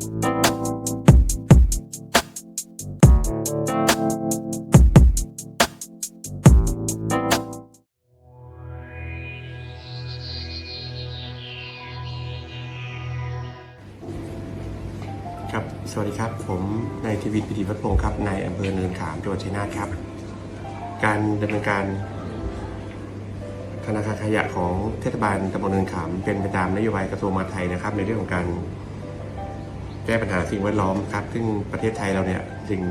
ครับ สวัสดีครับ ผมนายทีวิทย์พิธีพัฒน์พงศ์ครับ นายอำเภอเนินขามจังหวัดชัยนาทครับ การดำเนินการธนาคารขยะของเทศบาลตำบลเนินขามเป็นไปตามนโยบายกระทรวงมหาดไทยนะครับ ในเรื่องของการ ก้ปัญหาสิ่งแวดล้อมครับ ซึ่งประเทศไทยเราเนี่ยสิ่ง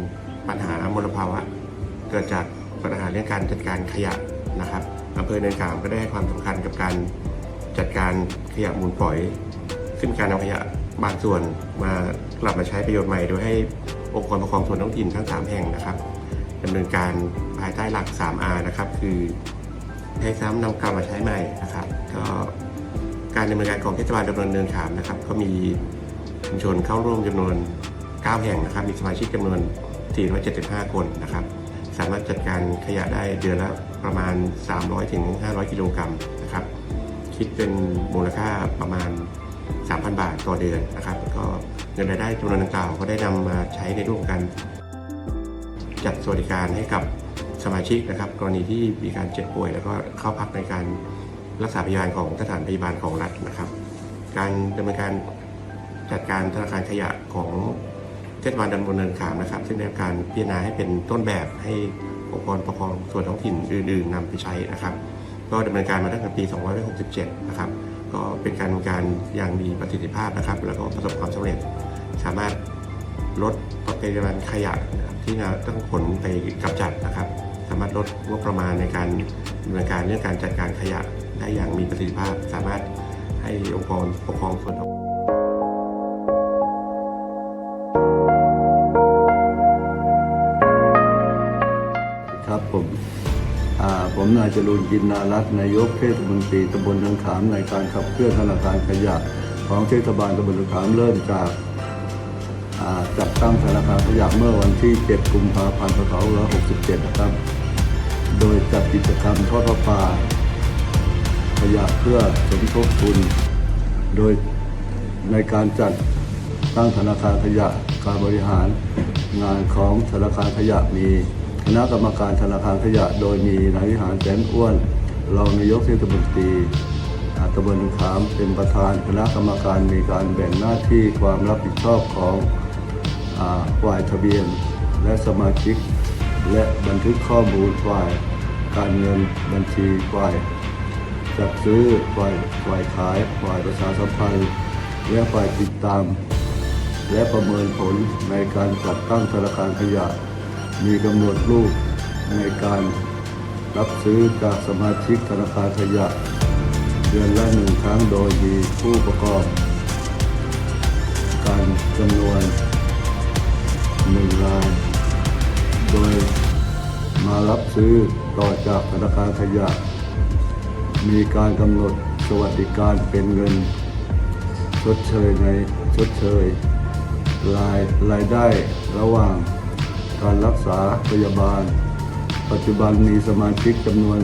ปัญหามลภาวะ เกิดจากปัญหาเรื่องการจัดการขยะนะครับอำเภอเนินขามก็ได้ให้ความสำคัญกับการจัดการขยะมูลฝอย ซึ่งการเอาขยะบางส่วนมากลับมาใช้ประโยชน์ใหม่ โดยให้องค์กรปกครองส่วนท้องถิ่นทั้ง 3 แห่งนะครับดำเนินการภายใต้หลัก 3R นะครับ คือใช้ซ้ำนำกลับมาใช้ใหม่นะครับ ก็การดำเนินการของเทศบาลดำเนินเนินขามนะครับ ก็มี ชุมชนเข้าร่วมจำนวน 9 แห่งนะครับ มีสมาชิกจำนวน 475 คนนะครับ สามารถจัดการขยะได้เดือนละประมาณ 300 ถึง 500 กิโลกรัมนะครับ คิดเป็นมูลค่าประมาณ 3,000 บาทต่อเดือนนะครับ ก็เงินรายได้จำนวนดังกล่าวก็ได้นำมาใช้ในรูปของการจัดสวัสดิการให้กับสมาชิกนะครับ กรณีที่มีการเจ็บป่วย แล้วก็เข้าพักในการรักษาพยาบาลของสถานพยาบาลของรัฐนะครับ การดำเนินการ จัดการธนาคารขยะของเทศบาลดำเนินขามนะครับ ซึ่งได้รับการพิจารณาให้เป็นต้นแบบให้องค์กรปกครองส่วนท้องถิ่นอื่น ๆนำไปใช้นะครับ ก็ดำเนินการมาตั้งแต่ปี 2567 นะครับ ก็เป็นการดำเนินการอย่างมีประสิทธิภาพนะครับ แล้วก็ประสบความสำเร็จ สามารถลดปริมาณขยะที่เราต้องขนไปกำจัดนะครับ สามารถลดงบประมาณในการดำเนินการเรื่องการจัดการขยะได้อย่างมีประสิทธิภาพ สามารถให้องค์กรปกครองส่วนท้อง ผม ผมนายจรูนจินนารัตนายกเทศมนตรีตำบลเนินขามในการขับเคลื่อนธนาคารขยะของเทศบาลตำบลเนินขามเริ่มจากจัดตั้งธนาคารขยะเมื่อวันที่ 7 กุมภาพันธ์2567 นะครับ โดยจัดกิจกรรมทอดพระป่าขยะเพื่อสมทบทุน โดยในการจัดตั้งธนาคารขยะการบริหารงานของธนาคารขยะมี คณะกรรมการธนาคารขยะ โดยมีนายวิหารแสนอ้วนรองนายกเทศมนตรีอ่าตำบลขามเป็นประธานคณะกรรมการมีการแบ่งหน้าที่ความรับผิดชอบของฝ่ายทะเบียน และสมาชิก และบันทึกข้อมูลฝ่ายการเงินบัญชีฝ่ายจัดซื้อฝ่ายฝ่ายขายฝ่ายประชาสัมพันธ์ และฝ่ายติดตาม และประเมินผลในการจัดตั้งธนาคารขยะ มีกำหนดรูปในการรับซื้อจากสมาชิกธนาคารขยะ เดือนละหนึ่งครั้งโดยมีผู้ประกอบ การจำนวนหนึ่งราย โดยมารับซื้อต่อจากธนาคารขยะ มีการกำหนดสวัสดิการเป็นเงินชดเชยในชดเชยรายรายได้ระหว่าง การรักษาพยาบาล ปัจจุบันมีสมาชิกจำนวน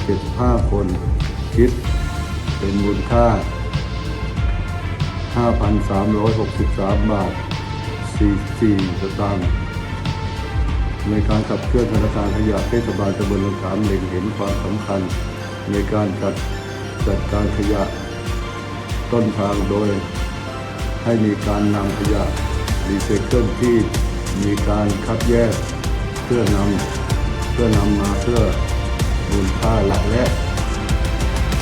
475 คน คิดเป็นมูลค่า 5,363 บาท 44 สตางค์ในการขับเคลื่อนธนาคารขยะเทศบาลตำบลลงขามเล็งเห็นความสำคัญ ในการจัดจัดการขยะต้นทางโดย ให้มีการนำขยะรีไซเคิลที่ มีการคัดแยกเพื่อนำเพื่อนำมาเพื่อมูลค่าหลักและ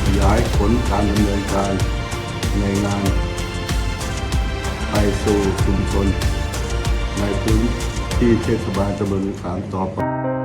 ขยายผลการดำเนินการในงานไปสู่ชุมชน ในพื้นที่เทศบาลตำบลขามต่อไป